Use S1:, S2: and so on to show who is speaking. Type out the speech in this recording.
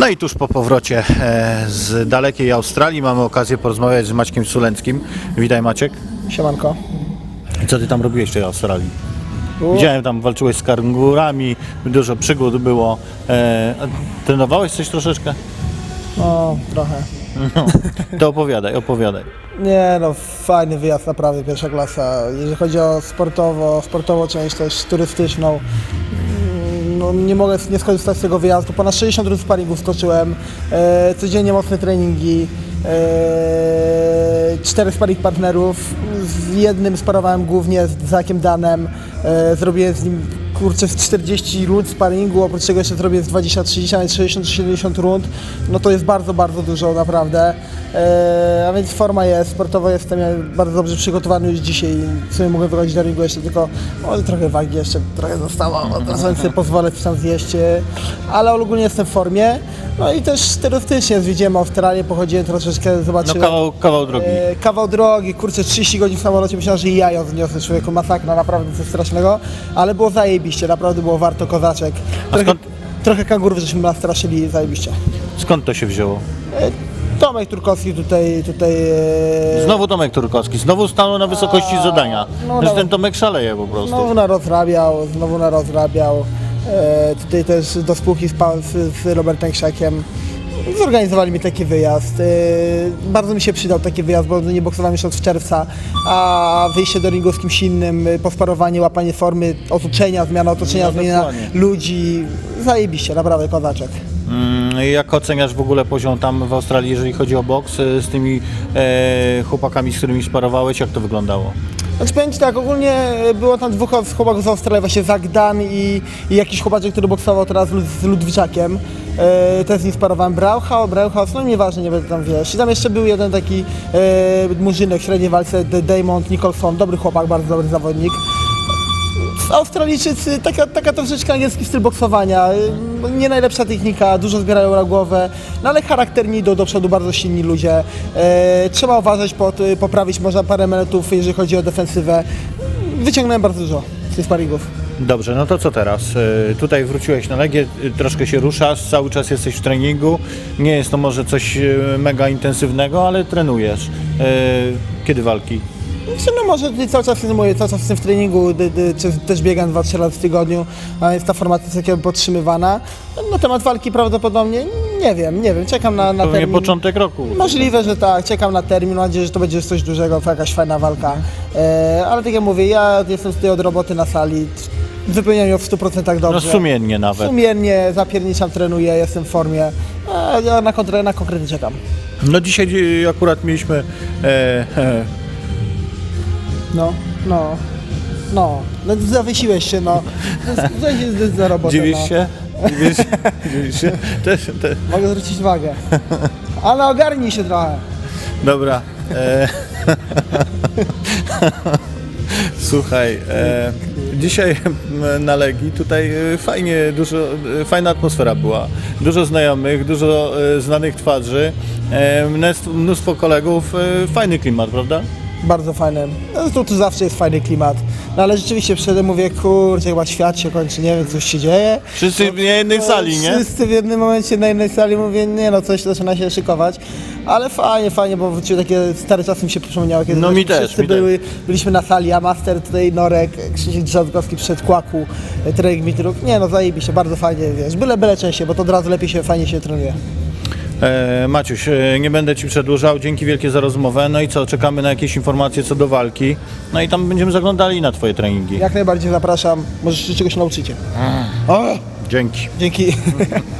S1: No i tuż po powrocie e, z dalekiej Australii mamy okazję porozmawiać z Maćkiem Sulenckim. Witaj Maciek.
S2: Siemanko.
S1: Co ty tam robiłeś w tej Australii? Widziałem tam walczyłeś z kangurami, dużo przygód było. E, trenowałeś coś troszeczkę?
S2: No, trochę.
S1: No, to opowiadaj, opowiadaj.
S2: Nie no, fajny wyjazd, naprawdę, pierwsza klasa. Jeżeli chodzi o sportowo, sportową część też turystyczną, no nie mogę nie skorzystać z tego wyjazdu. Ponad 60 rund sparingów stoczyłem, e, codziennie mocne treningi, e, czterech sparing partnerów, z jednym sparowałem głównie z Zakiem Danem, e, zrobiłem z nim kurczę z 40 rund sparingu, oprócz tego jeszcze zrobię z 20, 30, nawet 60 czy 70 rund, no to jest bardzo, bardzo dużo naprawdę. E, a więc forma jest, sportowo jestem ja bardzo dobrze przygotowany już dzisiaj, w sumie mogę wychodzić do ringu jeszcze tylko, trochę wagi jeszcze trochę zostało, teraz sobie pozwolę coś tam zjeść, e, ale ogólnie jestem w formie. No i też turystycznie zwiedziłem Australię, pochodziłem troszeczkę,
S1: No
S2: zobaczyłem.
S1: kawał, kawał drogi.
S2: E, kawał drogi, kurczę, 30 godzin w samolocie, myślałem, że jajo zniosę człowieku, masakra, naprawdę coś strasznego, ale było zajebiście, naprawdę było warto kozaczek. Trochę,
S1: skąd-
S2: trochę kangurów żeśmy nastraszyli, zajebiście.
S1: Skąd to się wzięło?
S2: E, Tomek Turkowski tutaj, tutaj... e,
S1: Znowu Tomek Turkowski, znowu stanął na wysokości zadania.
S2: no, no.
S1: ten Tomek szaleje po prostu.
S2: Znowu narozrabiał, znowu narozrabiał. E, tutaj też do spółki z, z Robertem Krzakiem. Zorganizowali mi taki wyjazd. E, bardzo mi się przydał taki wyjazd, bo nie boksowałem już od czerwca, a wyjście do ringu z kimś innym, e, posparowanie, łapanie formy, otoczenia, zmiana otoczenia,
S1: No,
S2: zmiana
S1: dokładnie.
S2: ludzi. Zajebiście, naprawdę kozaczek.
S1: Mm, Jak oceniasz w ogóle poziom tam w Australii, jeżeli chodzi o boks, e, z tymi e, chłopakami, z którymi sparowałeś, jak to wyglądało?
S2: Znaczy powiem Ci tak, ogólnie było tam dwóch chłopaków z Australii, właśnie Zach Dan i, i jakiś chłopaczek, który boksował teraz z Ludwiczakiem. E, też sparowałem Brauchau, Brauhaus, no nieważne, nie będę tam wiesz. I tam jeszcze był jeden taki e, murzynek w średniej walce, Damon Nicholson, dobry chłopak, bardzo dobry zawodnik. Australijczycy, taka, taka troszeczkę angielski styl boksowania, y, nie najlepsza technika, dużo zbierają na głowę, no ale charakter nie idą do przodu, bardzo silni ludzie. E, trzeba uważać, pod, poprawić można parę elementów, jeżeli chodzi o defensywę. Wyciągnąłem bardzo dużo z tych sparingów.
S1: Dobrze, no to co teraz? E, Tutaj wróciłeś na Legię, e, troszkę się ruszasz, cały czas jesteś w treningu. Nie jest to może coś e, mega intensywnego, ale trenujesz. Kiedy walki?
S2: Sumie może cały czas filmuję, cały czas jestem w treningu, czy, też biegam 2-3 razy w tygodniu, a jest ta formacja jakby podtrzymywana. Na temat walki prawdopodobnie nie wiem, nie wiem, czekam na, na termin.
S1: początek roku.
S2: Możliwe, że tak, czekam na termin, mam nadzieję, że to będzie coś dużego, jakaś fajna walka. E, ale tak jak mówię, ja jestem tutaj od roboty na sali, wypełniam ją w 100%
S1: No
S2: dobrze.
S1: sumiennie nawet.
S2: Sumiennie, zapierniczam, trenuję, jestem w formie, a ja na, kontre, na konkrety czekam.
S1: No dzisiaj e, akurat mieliśmy e, e,
S2: No, no, no, no zawiesiłeś się, no. Jest za robotę,
S1: Dziwisz
S2: no.
S1: się? Dziwisz, dziwisz się? Też, te,
S2: Mogę zwrócić uwagę. Ale ogarnij się trochę.
S1: dobra. E, słuchaj, e, dzisiaj na Legii tutaj e, fajnie, dużo, e, fajna atmosfera była. Dużo znajomych, dużo e, znanych twarzy, e, mnóstwo, kolegów. Fajny klimat, prawda?
S2: Bardzo fajne. No, tu, tu zawsze jest fajny klimat. No ale rzeczywiście przyszedłem, mówię, kurczę, chyba świat się kończy, nie wiem, coś się dzieje.
S1: Wszyscy w jednej sali, nie?
S2: Wszyscy w jednym momencie na jednej sali mówię, nie no, coś zaczyna się szykować. Ale fajnie, fajnie, bo wróciły takie stare czasy mi się przypomniały, kiedy
S1: No mi też,
S2: wszyscy
S1: mi też.
S2: były, byliśmy na sali, a Master tutaj, Norek, Krzysiek Drzazgowski przed Kłaku, Trek Mitruk. Nie no, zajebiście, bardzo fajnie, wiesz, byle, byle częściej, bo to od razu lepiej się, fajnie się trenuje.
S1: E, Maciuś, e, nie będę Ci przedłużał. Dzięki wielkie za rozmowę. No i co, czekamy na jakieś informacje co do walki. No i tam będziemy zaglądali na Twoje treningi.
S2: Jak najbardziej zapraszam, może się czegoś nauczycie. O,
S1: Dzięki.
S2: dzięki.